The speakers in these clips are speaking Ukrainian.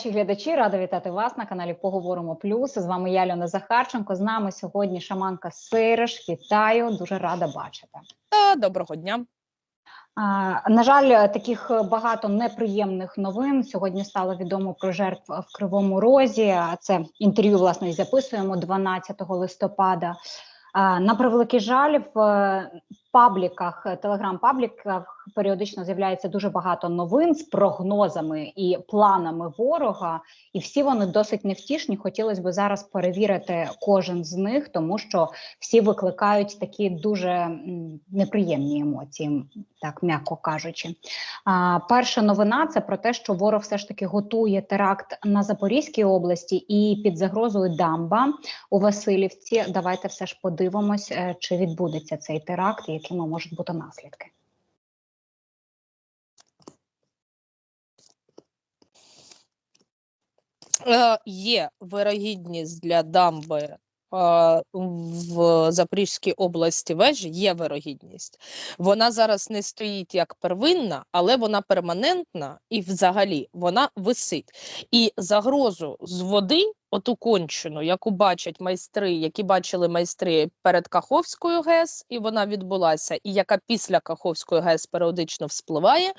наші глядачі. Рада вітати вас на каналі Поговоримо Плюс. З вами я Льона Захарченко. З нами сьогодні шаманка Сириш. Вітаю, дуже рада бачити. Доброго дня. На жаль, таких багато неприємних новин. Сьогодні стало відомо про жертв в Кривому Розі. Це інтерв'ю власне і записуємо 12 листопада. На превеликий жаль, в пабліках, телеграм-пабліках періодично з'являється дуже багато новин з прогнозами і планами ворога, і всі вони досить невтішні. Хотілося б зараз перевірити кожен з них, тому що всі викликають такі дуже неприємні емоції, так м'яко кажучи. А, перша новина це про те, що ворог все ж таки готує теракт на Запорізькій області і під загрозою дамба у Васильівці. Давайте все ж подивимось, е, чи відбудеться цей теракт, і якими можуть бути наслідки. Е, є вирогідність для дамби е, в Запорізькій області вежі, є вирогідність. Вона зараз не стоїть як первинна, але вона перманентна і взагалі вона висить. І загрозу з води, оту кончену, яку бачать майстри, які бачили майстри перед Каховською ГЕС, і вона відбулася, і яка після Каховської ГЕС періодично вспливає,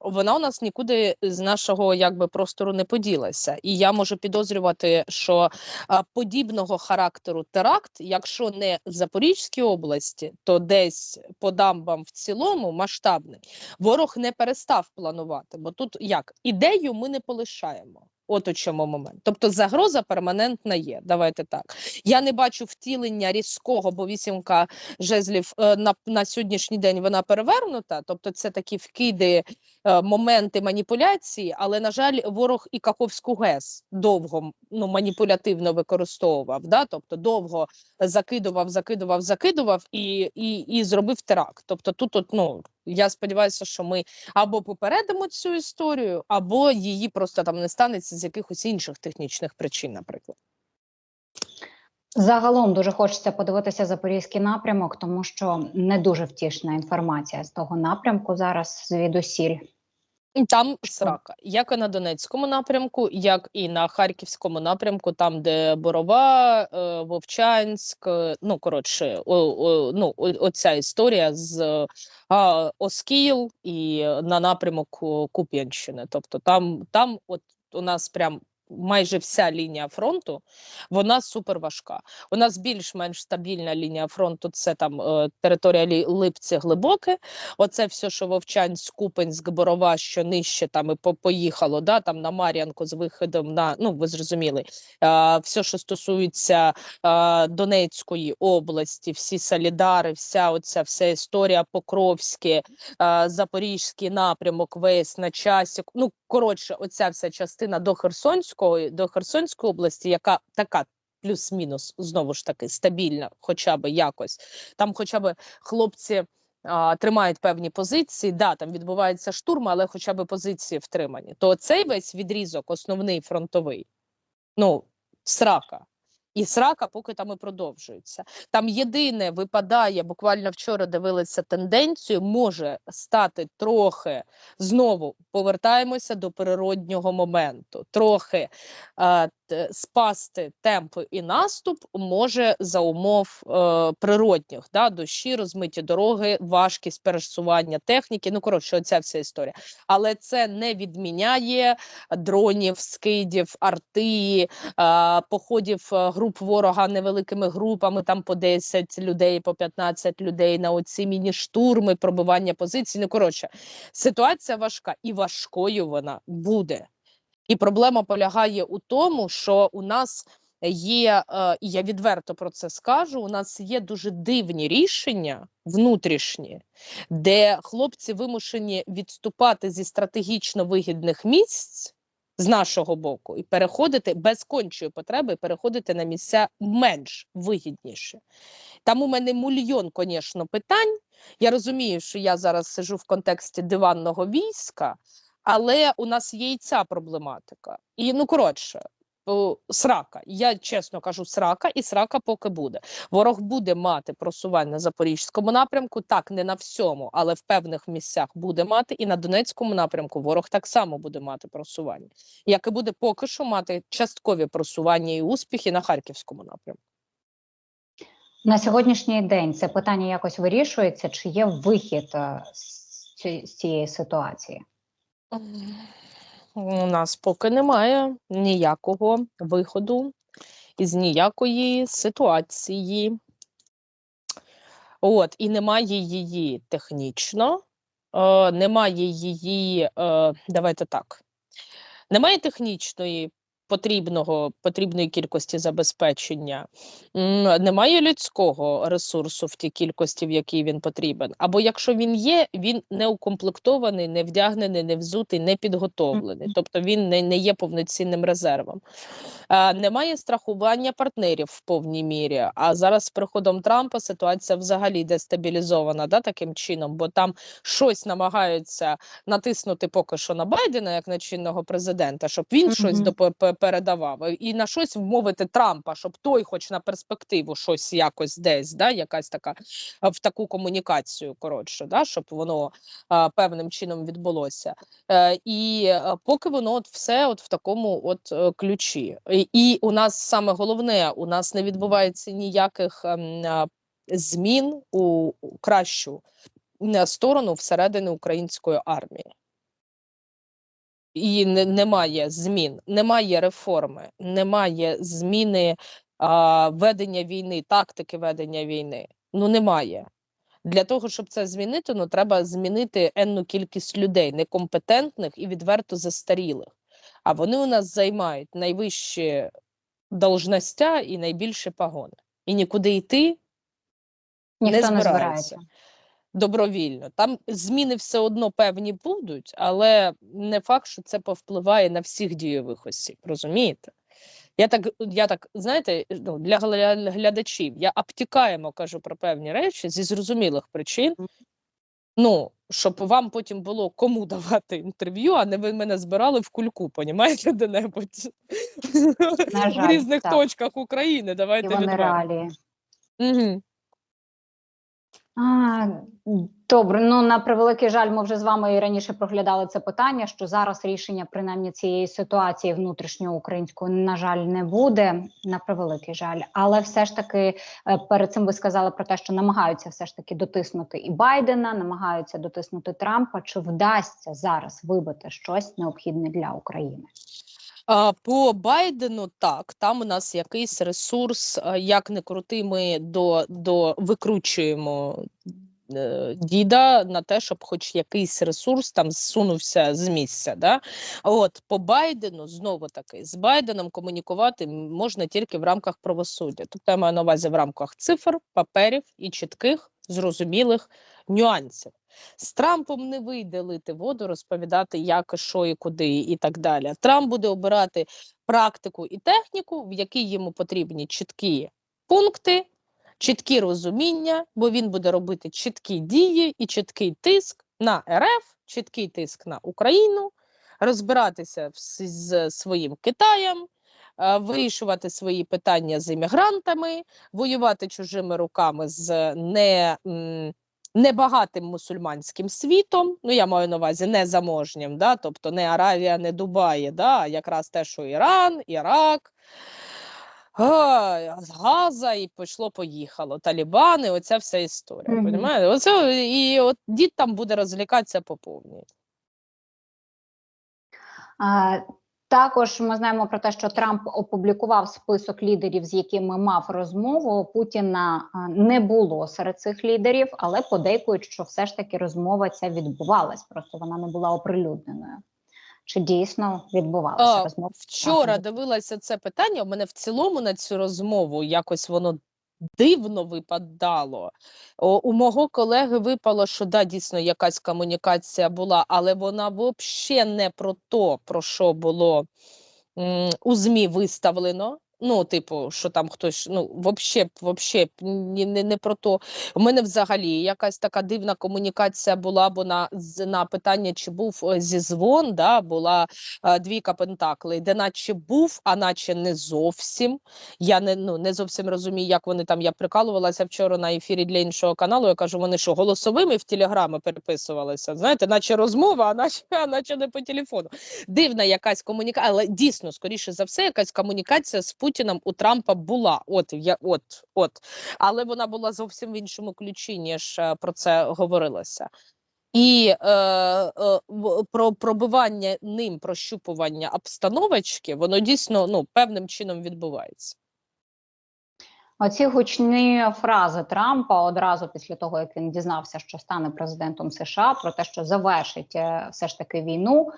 вона у нас нікуди з нашого якби простору не поділася. І я можу підозрювати, що а, подібного характеру теракт, якщо не в Запорізькій області, то десь по дамбам в цілому масштабний, ворог не перестав планувати. Бо тут як ідею ми не полишаємо. От у чому момент. Тобто загроза перманентна є. Давайте так. Я не бачу втілення різкого, бо вісімка жезлів е, на, на сьогоднішній день вона перевернута. Тобто, це такі вкиди, е, моменти маніпуляції. Але на жаль, ворог і Каховську ГЕС довго ну, маніпулятивно використовував. Да? Тобто довго закидував, закидував, закидував і, і, і зробив теракт. Тобто, тут от, ну. Я сподіваюся, що ми або попередимо цю історію, або її просто там не станеться з якихось інших технічних причин, наприклад. Загалом дуже хочеться подивитися запорізький напрямок, тому що не дуже втішна інформація з того напрямку зараз звідусіль. Там срака, як і на Донецькому напрямку, як і на Харківському напрямку, там, де Борова, е, Вовчанськ, е, ну коротше, о, о, ну, оця історія з е, а, Оскіл і на напрямок Куп'янщини. Тобто там, там от у нас прям майже вся лінія фронту, вона супер важка. У нас більш-менш стабільна лінія фронту це там е, територія Липці глибоке. Оце все, що Вовчанськ, Купенськ, Борова, що нижче там і по- поїхало, да, там на Мар'янку з виходом на, ну ви зрозуміли, все, що стосується Донецької області, всі Солідари, вся оця вся історія Покровське, Запорізький напрямок, весь на часі. Ну, коротше, оця вся частина до Херсонської, до Херсонської області, яка така. Плюс-мінус знову ж таки стабільна, хоча б якось там, хоча б хлопці тримають певні позиції. Да, там відбувається штурм, але хоча б позиції втримані. То цей весь відрізок, основний фронтовий, ну срака. І срака поки там і продовжується. Там єдине випадає, буквально вчора дивилися тенденцію, може стати трохи знову повертаємося до природнього моменту. Трохи е, спасти темпи і наступ може за умов е, природних, да, дощі, розмиті дороги, важкість пересування техніки. Ну коротше, оця вся історія. Але це не відміняє дронів, скидів, арти, е, походів е, груп ворога невеликими групами, там по 10 людей, по 15 людей на оці міні-штурми, пробивання позицій. Ну коротше, ситуація важка і важкою вона буде. І проблема полягає у тому, що у нас є, е, і я відверто про це скажу. У нас є дуже дивні рішення внутрішні, де хлопці вимушені відступати зі стратегічно вигідних місць з нашого боку і переходити без кончої потреби, переходити на місця менш вигідніші. Там у мене мільйон, звісно, питань. Я розумію, що я зараз сижу в контексті диванного війська, але у нас є і ця проблематика. І ну коротше, срака. Я чесно кажу, срака, і срака поки буде. Ворог буде мати просування на запорізькому напрямку, так не на всьому, але в певних місцях буде мати. І на Донецькому напрямку ворог так само буде мати просування, як і буде поки що мати часткові просування і успіхи на харківському напрямку. На сьогоднішній день це питання якось вирішується, чи є вихід е, з ці- з цієї ситуації? У нас поки немає ніякого виходу із ніякої ситуації. От, і немає її технічно, е, немає її, е, давайте так. Немає технічної потрібного, потрібної кількості забезпечення, немає людського ресурсу в тій кількості, в якій він потрібен. Або якщо він є, він не укомплектований, не вдягнений, не взутий, не підготовлений. Тобто він не, не є повноцінним резервом. Е, немає страхування партнерів в повній мірі. А зараз з приходом Трампа ситуація взагалі дестабілізована да, таким чином, бо там щось намагаються натиснути поки що на Байдена як на чинного президента, щоб він щось Мгм. Передавав, і на щось вмовити Трампа, щоб той, хоч на перспективу, щось якось десь, да, якась така в таку комунікацію, коротше, да, щоб воно а, певним чином відбулося. Е, і е, поки воно от все от в такому от е, ключі. І, і у нас саме головне, у нас не відбувається ніяких ем, а, змін у кращу е, сторону всередині української армії. І не, немає змін, немає реформи, немає зміни а, ведення війни, тактики ведення війни. Ну немає. Для того, щоб це змінити, ну треба змінити енну кількість людей, некомпетентних і відверто застарілих. А вони у нас займають найвищі должностя і найбільші погони. І нікуди йти Ніхто не збирається. збирається. Добровільно. Там зміни все одно певні будуть, але не факт, що це повпливає на всіх дійових осіб. Розумієте? Я так, я так, знаєте, ну, для глядачів я обтікаємо кажу про певні речі зі зрозумілих причин. Ну, щоб вам потім було кому давати інтерв'ю, а не ви мене збирали в кульку, понімаєте, де-небудь в різних так. точках України. Давайте реалії. Угу. А, добре, ну на превеликий жаль, ми вже з вами і раніше проглядали це питання. Що зараз рішення принаймні цієї ситуації внутрішньоукраїнської, на жаль, не буде. На превеликий жаль, але все ж таки е, перед цим ви сказали про те, що намагаються все ж таки дотиснути і Байдена, намагаються дотиснути Трампа. Чи вдасться зараз вибити щось необхідне для України? По Байдену так, там у нас якийсь ресурс, як не крути, ми до, до викручуємо е, діда на те, щоб хоч якийсь ресурс там зсунувся з місця. Да? От по Байдену знову таки з Байденом комунікувати можна тільки в рамках правосуддя. Тобто я маю на увазі в рамках цифр, паперів і чітких, зрозумілих нюансів. З Трампом не вийде лити воду, розповідати, як, що і куди, і так далі. Трамп буде обирати практику і техніку, в якій йому потрібні чіткі пункти, чіткі розуміння, бо він буде робити чіткі дії і чіткий тиск на РФ, чіткий тиск на Україну, розбиратися з своїм Китаєм. е, Вирішувати свої питання з іммігрантами, воювати чужими руками з не, небагатим мусульманським світом. Ну, я маю на увазі незаможнім, да? тобто не Аравія, не Дубаї, да? а якраз те, що Іран, Ірак, а, з Газа, і пішло-поїхало. Талібани, оця вся історія. Мгм. Понімаєте? Оце, і от дід там буде розвлікатися по повній. А, також ми знаємо про те, що Трамп опублікував список лідерів, з якими мав розмову. Путіна не було серед цих лідерів, але подейкують, що все ж таки розмова ця відбувалась. Просто вона не була оприлюдненою. Чи дійсно відбувалася розмова? Вчора дивилася це питання. У мене в цілому на цю розмову якось воно дивно випадало. О, у мого колеги випало, що да, дійсно якась комунікація була, але вона взагалі не про то, про що було у ЗМІ виставлено. Ну, типу, що там хтось, ну, вообще, вообще не, не, про то. У мене взагалі якась така дивна комунікація була, бо на, на питання, чи був е, зізвон, да, була е, двійка пентаклей, де наче був, а наче не зовсім. Я не, ну, не зовсім розумію, як вони там. Я прикалувалася вчора на ефірі для іншого каналу. Я кажу, вони що, голосовими в телеграми переписувалися? Знаєте, наче розмова, а наче, а наче не по телефону. Дивна якась комунікація, але дійсно, скоріше за все, якась комунікація з Путіним у Трампа була. От я, от, от. Але вона була зовсім в іншому ключі, ніж е, про це говорилося. І е, е, про пробивання ним прощупування обстановочки, воно дійсно ну, певним чином відбувається. Оці гучні фрази Трампа одразу після того, як він дізнався, що стане президентом США, про те, що завершить е, все ж таки війну.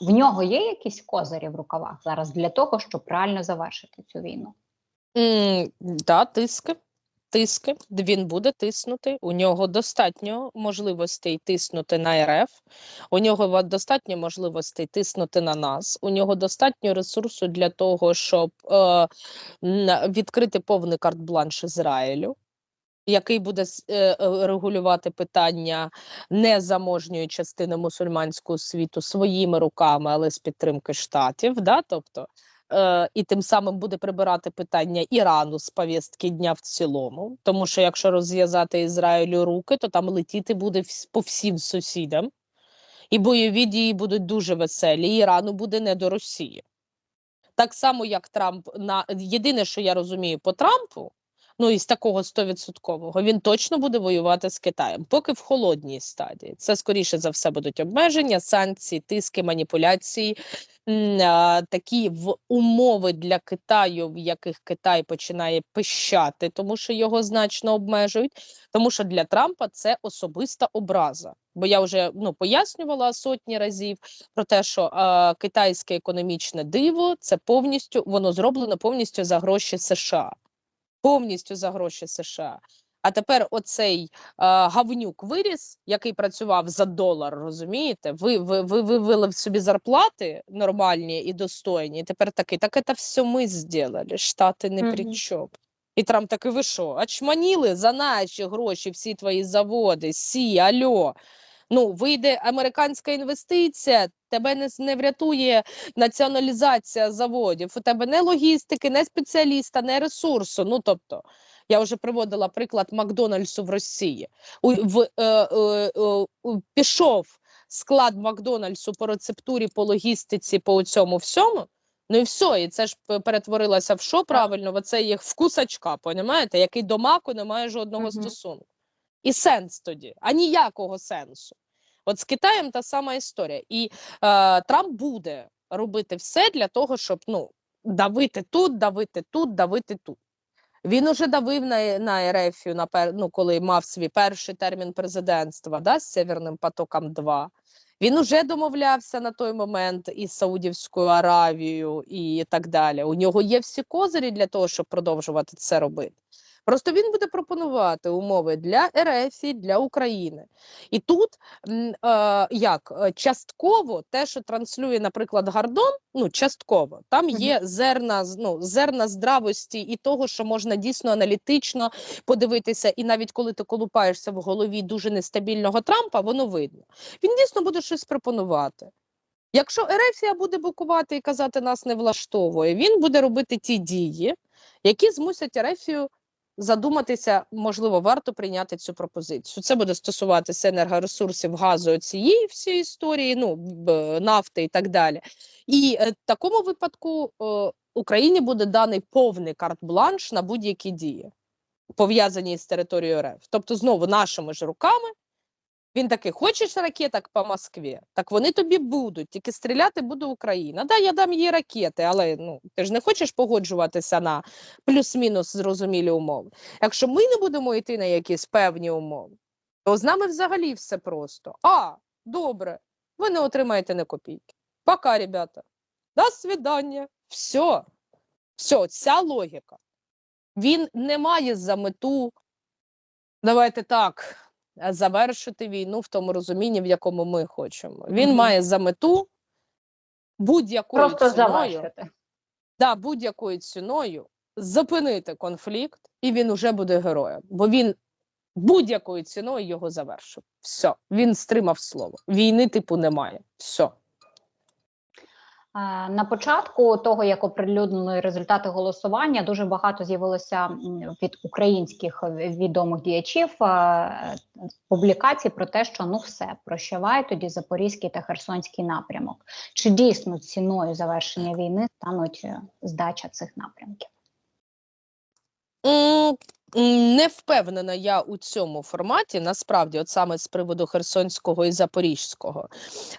В нього є якісь козирі в рукавах зараз для того, щоб правильно завершити цю війну. М, Да, тиски. Тиски, він буде тиснути. У нього достатньо можливостей тиснути на РФ. У нього достатньо можливостей тиснути на нас. У нього достатньо ресурсу для того, щоб е, відкрити повний карт-бланш Ізраїлю, який буде е, е, регулювати питання незаможньої частини мусульманського світу своїми руками, але з підтримки штатів. Да? Тобто, е, і тим самим буде прибирати питання Ірану з повістки дня в цілому. Тому що якщо розв'язати Ізраїлю руки, то там летіти буде по всім сусідам, і бойові дії будуть дуже веселі. Ірану буде не до Росії. Так само, як Трамп на єдине, що я розумію по Трампу, ну із такого стовідсоткового, він точно буде воювати з Китаєм, поки в холодній стадії. Це скоріше за все будуть обмеження, санкції, тиски, маніпуляції, такі в умови для Китаю, в яких Китай починає пищати, тому що його значно обмежують. Тому що для Трампа це особиста образа. Бо я вже ну пояснювала сотні разів про те, що е, китайське економічне диво це повністю воно зроблено повністю за гроші США. Повністю за гроші США. А тепер оцей е, гавнюк виріс, який працював за долар, розумієте? Ви, ви, ви вивели собі зарплати нормальні і достойні. І тепер такий, так це все ми зробили, Штати не при чому. І Трамп такий, ви що, очманіли за наші гроші всі твої заводи, сі, альо. Ну, вийде американська інвестиція, тебе не, не врятує націоналізація заводів. У тебе не логістики, не спеціаліста, не ресурсу. Ну тобто, я вже приводила приклад Макдональдсу в Росії. У, в, е, е, е, пішов склад Макдональдсу по рецептурі, по логістиці, по цьому всьому. Ну і все, і це ж перетворилося в що правильно? В оце їх вкусачка, понімаєте, який до маку не має жодного Мгм. стосунку. І сенс тоді, а ніякого сенсу. От з Китаєм та сама історія. І е, Трамп буде робити все для того, щоб ну, давити тут, давити тут, давити тут. Він уже давив на, на Ерефію, на пер, ну, коли мав свій перший термін президентства да, з Северним потоком 2. Він уже домовлявся на той момент із Саудівською Аравією і так далі. У нього є всі козирі для того, щоб продовжувати це робити. Просто він буде пропонувати умови для РФ, для України. І тут е, як е, частково те, що транслює, наприклад, Гордон, ну частково там є зерна, ну, зерна здравості і того, що можна дійсно аналітично подивитися, і навіть коли ти колупаєшся в голові дуже нестабільного Трампа, воно видно. Він дійсно буде щось пропонувати. Якщо Ерефія буде бокувати і казати, нас не влаштовує, він буде робити ті дії, які змусять Ерефію задуматися, можливо, варто прийняти цю пропозицію. Це буде стосуватися енергоресурсів, газу, цієї всієї історії, ну нафти і так далі. І е, в такому випадку е, Україні буде даний повний карт-бланш на будь-які дії, пов'язані з територією РФ. Тобто, знову нашими ж руками. Він такий, хочеш ракеток по Москві? Так вони тобі будуть, тільки стріляти буде Україна. Да, я дам їй ракети, але ну ти ж не хочеш погоджуватися на плюс-мінус зрозумілі умови. Якщо ми не будемо йти на якісь певні умови, то з нами взагалі все просто. А, добре, ви не отримаєте не копійки. Пока, ребята. До свидання. Все. Все, ця логіка. Він не має за мету, давайте так, завершити війну в тому розумінні, в якому ми хочемо. Він Мгм. має за мету будь-якою Просто ціною завершити. да, будь-якою ціною зупинити конфлікт, і він уже буде героєм, бо він будь-якою ціною його завершив. Все, він стримав слово. Війни, типу, немає. Все. Е, На початку того, як оприлюднили результати голосування, дуже багато з'явилося від українських відомих діячів е, публікацій про те, що ну все прощавай тоді Запорізький та Херсонський напрямок. Чи дійсно ціною завершення війни стануть е, здача цих напрямків? Не впевнена я у цьому форматі, насправді, от саме з приводу Херсонського і Запорізького.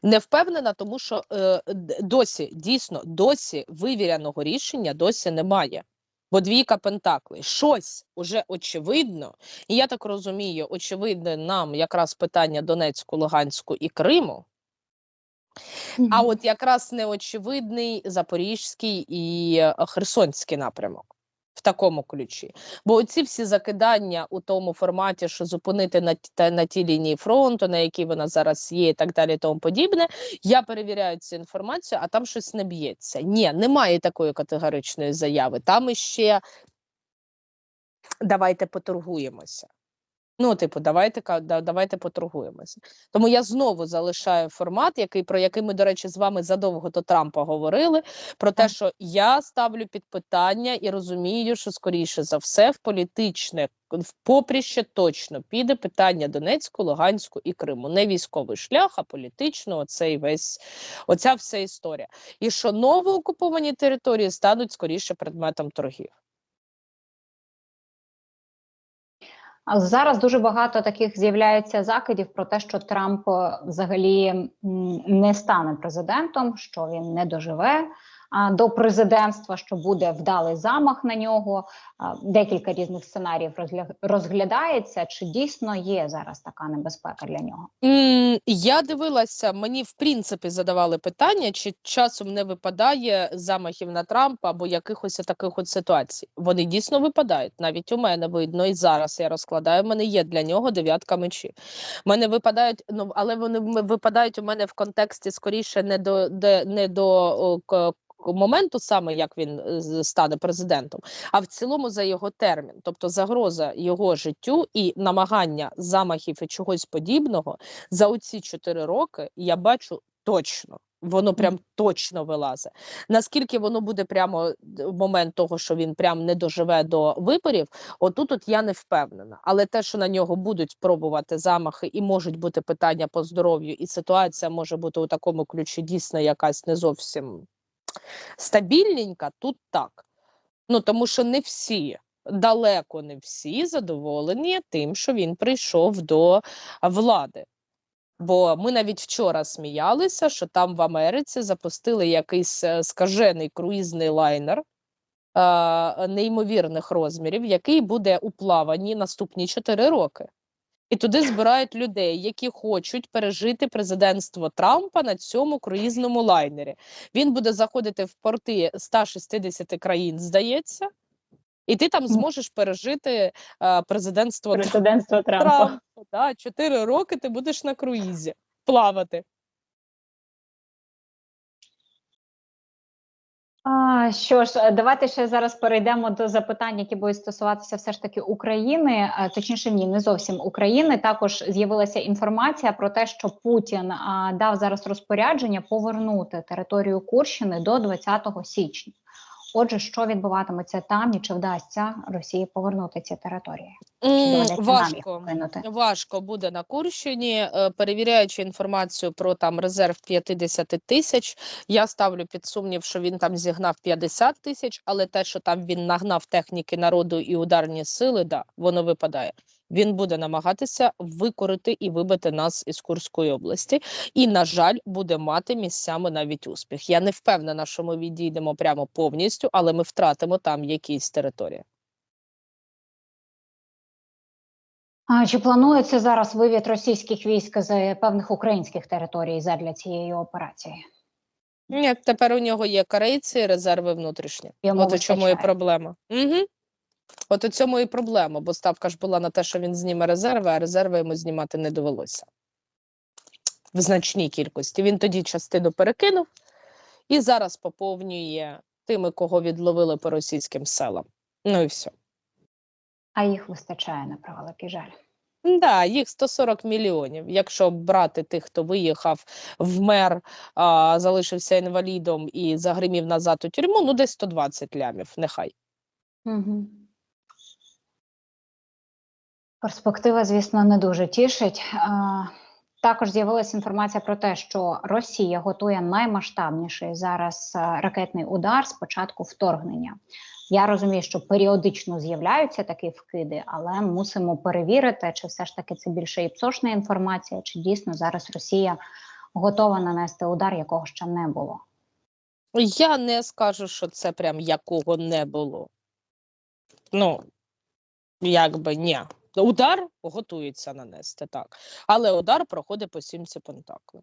Не впевнена, тому що е, досі, дійсно, досі вивіряного рішення досі немає. Бо двійка пентаклей, щось уже очевидно, і я так розумію, очевидне нам якраз питання Донецьку, Луганську і Криму. А от якраз неочевидний Запорізький і е, Херсонський напрямок такому ключі. Бо оці всі закидання у тому форматі, що зупинити на, та- на тій лінії фронту, на якій вона зараз є, і так далі, і тому подібне. Я перевіряю цю інформацію, а там щось не б'ється. Ні, немає такої категоричної заяви. Там іще давайте поторгуємося. Ну, типу, давайте давайте поторгуємося. Тому я знову залишаю формат, який про який ми, до речі, з вами задовго до Трампа говорили. Про те, що я ставлю під питання і розумію, що скоріше за все в політичне в попріще точно піде питання Донецьку, Луганську і Криму. Не військовий шлях, а політично. Оцей весь оця вся історія. І що новоокуповані території стануть скоріше предметом торгів. Зараз дуже багато таких з'являється закидів про те, що Трамп е, взагалі не стане президентом, що він не доживе до президентства, що буде вдалий замах на нього. Декілька різних сценаріїв розгля- розглядається. Чи дійсно є зараз така небезпека для нього? Я дивилася, мені в принципі задавали питання, чи часом не випадає замахів на Трампа або якихось таких от ситуацій. Вони дійсно випадають. Навіть у мене видно, і зараз я розкладаю. В мене є для нього дев'ятка мечів. Мене випадають, ну але вони випадають у мене в контексті скоріше не до де не до о, моменту, саме як він е, стане президентом, а в цілому за його термін, тобто загроза його життю і намагання замахів і чогось подібного за оці чотири роки я бачу точно. Воно прям точно вилазить. Наскільки воно буде прямо в момент того, що він прям не доживе до виборів, отут от я не впевнена. Але те, що на нього будуть пробувати замахи, і можуть бути питання по здоров'ю, і ситуація може бути у такому ключі дійсно якась не зовсім стабільненька, тут так. Ну тому що не всі, далеко не всі задоволені тим, що він прийшов до влади. Бо ми навіть вчора сміялися, що там в Америці запустили якийсь е, скажений круїзний лайнер е, неймовірних розмірів, який буде у плаванні наступні 4 роки. І туди збирають людей, які хочуть пережити президентство Трампа на цьому круїзному лайнері. Він буде заходити в порти 160 країн, здається, і ти там зможеш пережити е, президентство Президентство Трампа. Да, чотири роки ти будеш на круїзі плавати. Що ж, е, давайте ще зараз перейдемо до запитань, які будуть стосуватися все ж таки України, е, точніше, ні, не зовсім України. Також з'явилася інформація про те, що Путін дав зараз розпорядження повернути територію Курщини до 20 січня. Отже, що відбуватиметься там, і чи вдасться Росії повернути ці території? Їх Важко. Важко буде на Курщині, Е, перевіряючи інформацію про там резерв 50 тисяч. Я ставлю під сумнів, що він там зігнав 50 тисяч, але те, що там він нагнав техніки народу і ударні сили, да, воно випадає. Він буде намагатися викорити і вибити нас із Курської області, і, на жаль, буде мати місцями навіть успіх. Я не впевнена, що ми відійдемо прямо повністю, але ми втратимо там якісь території. А чи планується зараз вивід російських військ з певних українських територій задля цієї операції? Ні, тепер у нього є корейці, резерви внутрішні. Йому От у чому і проблема. Угу. От у цьому і проблема, бо ставка ж була на те, що він зніме резерви, а резерви йому знімати не довелося в значній кількості. Він тоді частину перекинув і зараз поповнює тими, кого відловили по російським селам. Ну і все. А їх вистачає на превеликий жаль. Да, їх 140 мільйонів. Якщо брати тих, хто виїхав, вмер, а, залишився інвалідом і загримів назад у тюрму, ну десь 120 лямів, нехай. Угу. Перспектива, звісно, не дуже тішить. Е, Також з'явилася інформація про те, що Росія готує наймасштабніший зараз е, ракетний удар з початку вторгнення. Я розумію, що періодично з'являються такі вкиди, але мусимо перевірити, чи все ж таки це більше і псошна інформація, чи дійсно зараз Росія готова нанести удар, якого ще не було. Я не скажу, що це прям якого не було. Ну, якби ні. Удар готується нанести, так. Але удар проходить по сімці Пентаклів.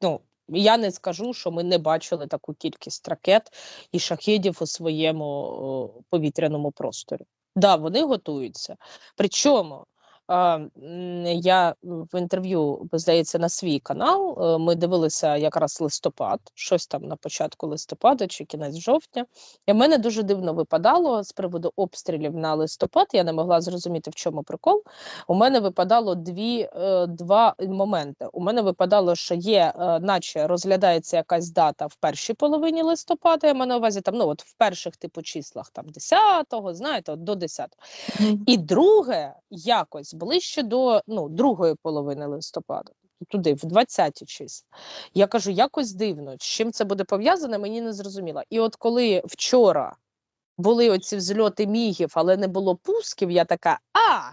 Ну, я не скажу, що ми не бачили таку кількість ракет і шахедів у своєму о, повітряному просторі. Да, вони готуються. Причому я в інтерв'ю, здається, на свій канал. е, Ми дивилися якраз листопад, щось там на початку листопада чи кінець жовтня. І в мене дуже дивно випадало з приводу обстрілів на листопад. Я не могла зрозуміти, в чому прикол. У мене випадало дві, е, два моменти. У мене випадало, що є, е, наче розглядається якась дата в першій половині листопада. Я маю на увазі там, ну от в перших типу числах, там 10-го, знаєте, от до 10-го. І друге, якось ближче до ну, другої половини листопада, туди, в 20-ті числа. Я кажу, якось дивно, з чим це буде пов'язане, мені не зрозуміло. І от коли вчора були оці взльоти мігів, але не було пусків, я така, а!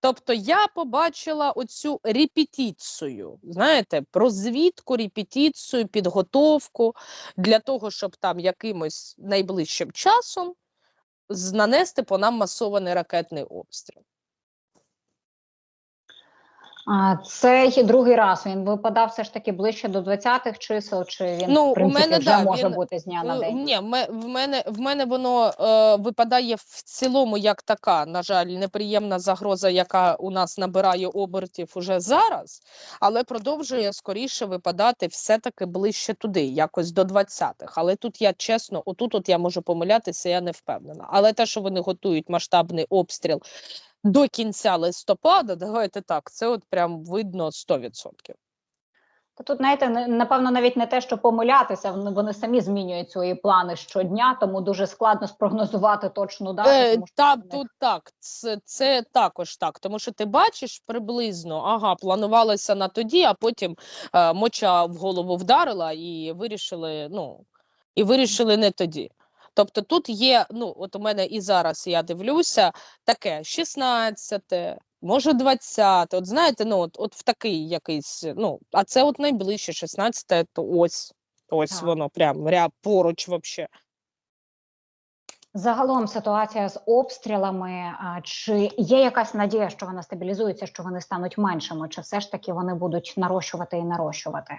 Тобто я побачила оцю репетицію, знаєте, розвідку, репетицію, підготовку для того, щоб там якимось найближчим часом нанести по нам масований ракетний обстріл. А це другий раз. Він випадав все ж таки ближче до 20-х чисел, чи він Ну, у в принципі мене, вже да, може він, бути з дня на Е, день. Ні, в мене в мене воно е, випадає в цілому як така, на жаль, неприємна загроза, яка у нас набирає обертів уже зараз, але продовжує скоріше випадати все-таки ближче туди, якось до 20-х. Але тут я чесно, отут от я можу помилятися, я не впевнена. Але те, що вони готують масштабний обстріл до кінця листопада, давайте так, це от прям видно 100%. Та тут, знаєте, напевно, навіть не те, що помилятися, вони, самі змінюють свої плани щодня, тому дуже складно спрогнозувати точну дату. Е, та, тут так, це, це також так, тому що ти бачиш приблизно, ага, планувалося на тоді, а потім е, моча в голову вдарила і вирішили, ну, і вирішили не тоді. Тобто тут є, ну, от у мене і зараз я дивлюся, таке 16, може 20, от знаєте, ну, от, от в такий якийсь, ну, а це от найближче 16, то ось, ось Так. воно прям ря, поруч вообще. Загалом ситуація з обстрілами. А, чи є якась надія, що вона стабілізується, що вони стануть меншими, чи все ж таки вони будуть нарощувати і нарощувати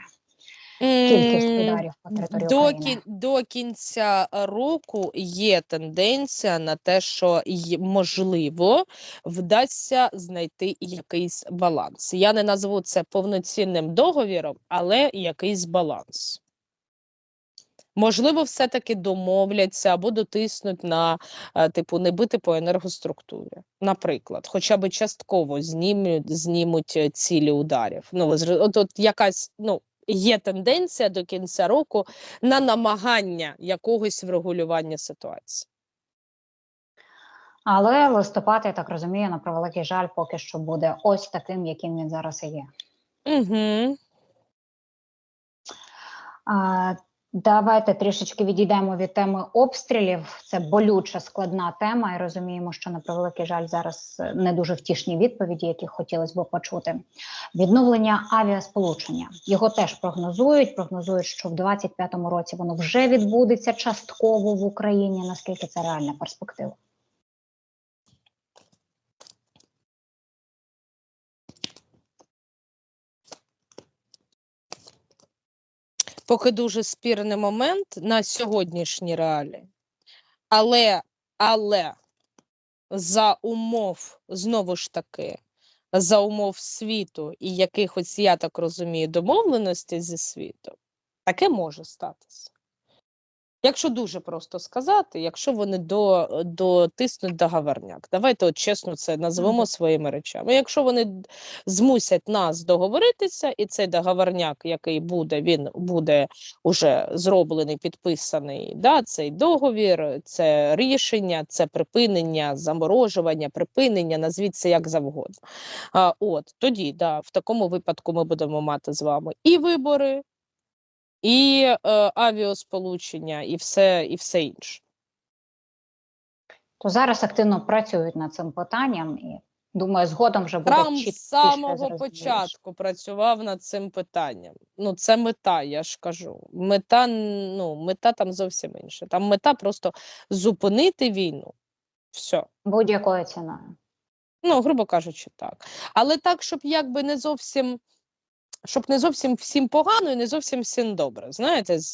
кількість ударів по території До, України? кін, до кінця року є тенденція на те, що можливо вдасться знайти якийсь баланс. Я не назву це повноцінним договіром, але якийсь баланс. Можливо, все-таки домовляться або дотиснуть на е, типу не бити по енергоструктурі, наприклад, хоча б частково знімуть, знімуть е, цілі ударів. Ну, от, от якась ну є тенденція до кінця року на намагання якогось врегулювання ситуації. Але листопад, я так розумію, на превеликий жаль, поки що буде ось таким, яким він зараз і є. Угу. А, давайте трішечки відійдемо від теми обстрілів. Це болюча складна тема, і розуміємо, що на превеликий жаль зараз е, не дуже втішні відповіді, які хотілося б почути. Відновлення авіасполучення його теж прогнозують. Прогнозують, що в 2025 році воно вже відбудеться частково в Україні. Наскільки це реальна перспектива? Поки дуже спірний момент на сьогоднішні реалії. Але, але за умов, знову ж таки, за умов світу і якихось, я так розумію, домовленостей зі світом, таке може статися. Якщо дуже просто сказати, якщо вони до, дотиснуть договорняк, давайте от чесно це назвемо своїми речами. Якщо вони змусять нас договоритися, і цей договорняк, який буде, він буде уже зроблений, підписаний. Да, цей договір, це рішення, це припинення, заморожування, припинення, назвіть це як завгодно. А, от тоді, да, в такому випадку ми будемо мати з вами і вибори, і е, авіасполучення, і все, і все інше. То зараз активно працюють над цим питанням і думаю, згодом вже буде Трамп з самого початку працював над цим питанням. Ну, це мета, я ж кажу. Мета, ну, мета там зовсім інша. Там мета просто зупинити війну. Все. будь-якою ціною. Ну, грубо кажучи, так. Але так, щоб якби не зовсім. Щоб не зовсім всім погано і не зовсім всім добре, знаєте, з,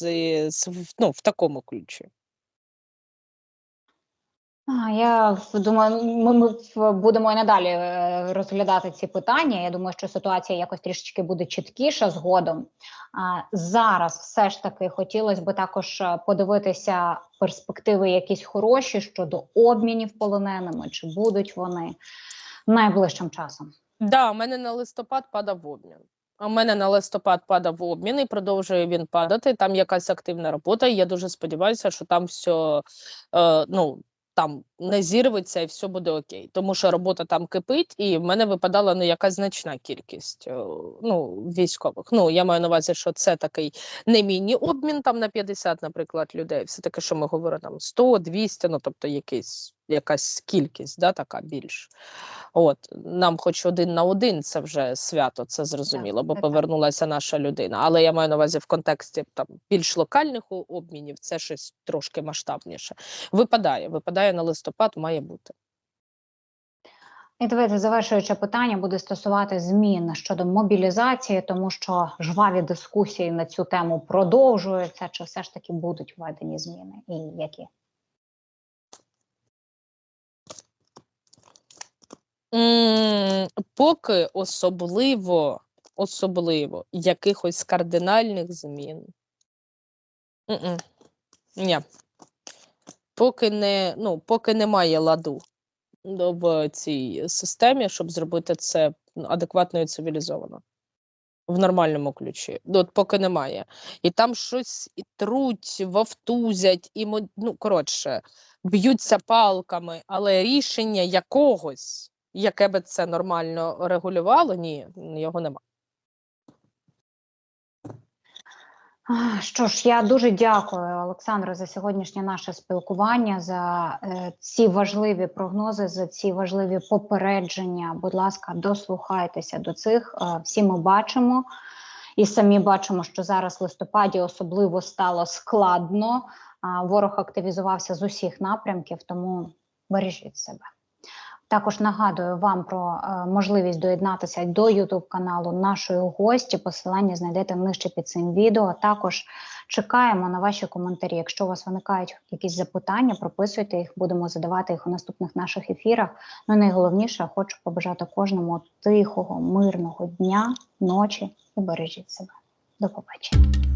з ну, в такому ключі. А, Я думаю, ми, ми будемо і надалі е, розглядати ці питання. Я думаю, що ситуація якось трішечки буде чіткіша згодом. А зараз все ж таки хотілося б також е, подивитися перспективи якісь хороші щодо обмінів полоненими, чи будуть вони найближчим часом. Да, у мене на листопад падав обмін. У мене на листопад падав обмін і продовжує він падати. Там якась активна робота. І я дуже сподіваюся, що там все е, ну, там не зірветься і все буде окей. Тому що робота там кипить, і в мене випадала ну, якась значна кількість е, ну, військових. Ну, я маю на увазі, що це такий не міні-обмін там на 50, наприклад, людей. Все таки, що ми говоримо, там 100, 200, ну тобто якийсь, якась кількість, да, така більш. От нам, хоч один на один, це вже свято, це зрозуміло, бо повернулася наша людина. Але я маю на увазі в контексті там більш локальних обмінів, це щось трошки масштабніше. Випадає, випадає на листопад, має бути. І давайте завершуюче питання буде стосувати змін щодо мобілізації, тому що жваві дискусії на цю тему продовжуються. Чи все ж таки будуть введені зміни і які? Поки особливо, особливо якихось кардинальних змін. Ні. Поки не, ну, поки немає ладу в цій системі, щоб зробити це адекватно і цивілізовано. В нормальному ключі. Ну, От поки немає. І там щось і труть, вовтузять, і ну, коротше, б'ються палками, але рішення якогось, яке би це нормально регулювало, ні, його немає. А, Що ж, я дуже дякую, Олександре, за сьогоднішнє наше спілкування, за е, ці важливі прогнози, за ці важливі попередження. Будь ласка, дослухайтеся до цих. Е, всі ми бачимо і самі бачимо, що зараз в листопаді особливо стало складно. Ворог активізувався з усіх напрямків, тому бережіть себе. Також нагадую вам про е, можливість доєднатися до Ютуб каналу нашої гості. Посилання знайдете нижче під цим відео. Також чекаємо на ваші коментарі. Якщо у вас виникають якісь запитання, прописуйте їх, будемо задавати їх у наступних наших ефірах. Ну найголовніше, хочу побажати кожному тихого, мирного дня, ночі і бережіть себе. До побачення.